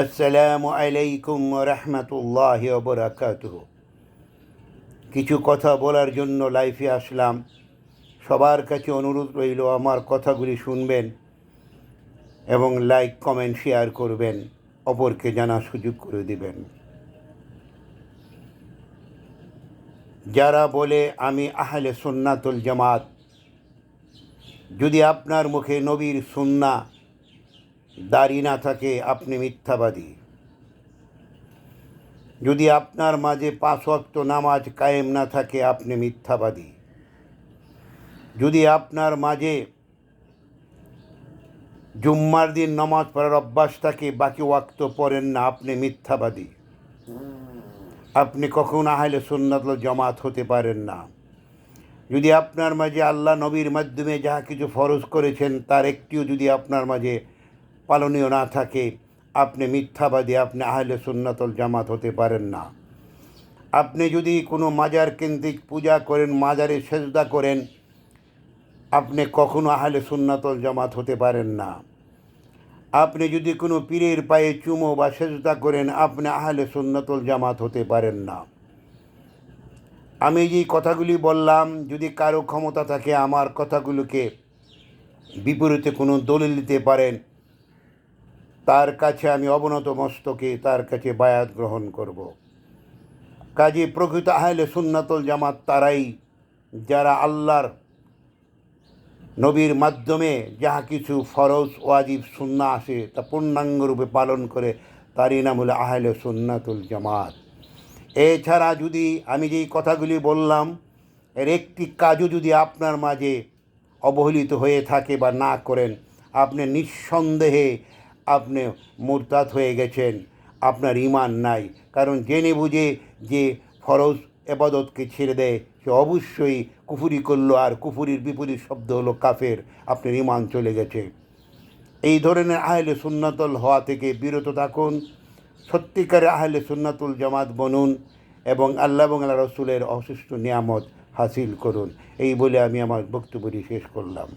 আসসালামু আলাইকুম রহমতুল্লাহ বরাকাতুহ। কিছু কথা বলার জন্য লাইফে আসলাম। সবার কাছে অনুরোধ রইল আমার কথাগুলি শুনবেন এবং লাইক কমেন্ট শেয়ার করবেন। অপরকে জানার সুযোগ করে দিবেন। যারা বলে আমি আহলে সুন্নাতুল জামাত, যদি আপনার মুখে নবীর সুন্না দাড়ি না থাকে, আপনি মিথ্যাবাদী। যদি আপনার মাঝে পাঁচ ওয়াক্ত নামাজ কায়েম না থাকে, আপনি মিথ্যাবাদী। যদি আপনার মাঝে জুম্মার দিন নামাজ পড়ার অভ্যাস থাকে, বাকি ওয়াক্ত পড়েন না, আপনি মিথ্যাবাদী। আপনি কখন আহলে সুন্নাতল জমাত হতে পারেন না। যদি আপনার মাঝে আল্লাহ নবীর মাধ্যমে যাহা কিছু ফরজ করেছেন, তার একটিও যদি আপনার মাঝে পালনীয় না থাকে, আপনি মিথ্যাবাদী, আপনি আহলে সুন্নাতল জামাত হতে পারেন না। আপনি যদি কোনো মাজার কেন্দ্রিক পূজা করেন, মাজারে সেজদা করেন, আপনি কখনো আহলে সুন্নাতল জামাত হতে পারেন না। আপনি যদি কোনো পীরের পায়ে চুমো বা সেজদা করেন, আপনি আহলে সুন্নাতল জামাত হতে পারেন না। আমি যে কথাগুলি বললাম, যদি কারও ক্ষমতা থাকে, আমার কথাগুলোকে বিপরীতে কোনো দলিল দিতে পারেন তার কাছে আমি অবনত মস্তকে তার কাছে বায়াত গ্রহণ করব। কাজে প্রকৃত আহলে সুন্নাতল জামাত তারাই যারা আল্লাহর নবীর মাধ্যমে যাহা কিছু ফরজ, ওয়াজিব সুন্না আসে তা পূর্ণাঙ্গরূপে পালন করে, তারই নাম হলো আহলে সুন্নাতুল জামাত। এছাড়া যদি আমি যেই কথাগুলি বললাম, এর একটি কাজও যদি আপনার মাঝে অবহেলিত হয়ে থাকে বা না করেন, আপনি নিঃসন্দেহে আপনি মোরতাদ হয়ে গেছেন, আপনার ইমান নাই। কারণ জেনে বুঝে যে ফরজ এবাদতকে ছেড়ে দেয়, সে অবশ্যই কুফুরি করল আর কুফুরির বিপরীত শব্দ হলো কাফের, আপনার ইমান চলে গেছে। এই ধরনের আহলে সুন্নাতল হওয়া থেকে বিরত থাকুন সত্যিকারে আহলে সুন্নাতুল জামাত বনুন এবং আল্লাহ এবং আল্লাহ রসুলের অসুস্থ নিয়ামত হাসিল করুন। এই বলে আমি আমার বক্তব্যটি শেষ করলাম।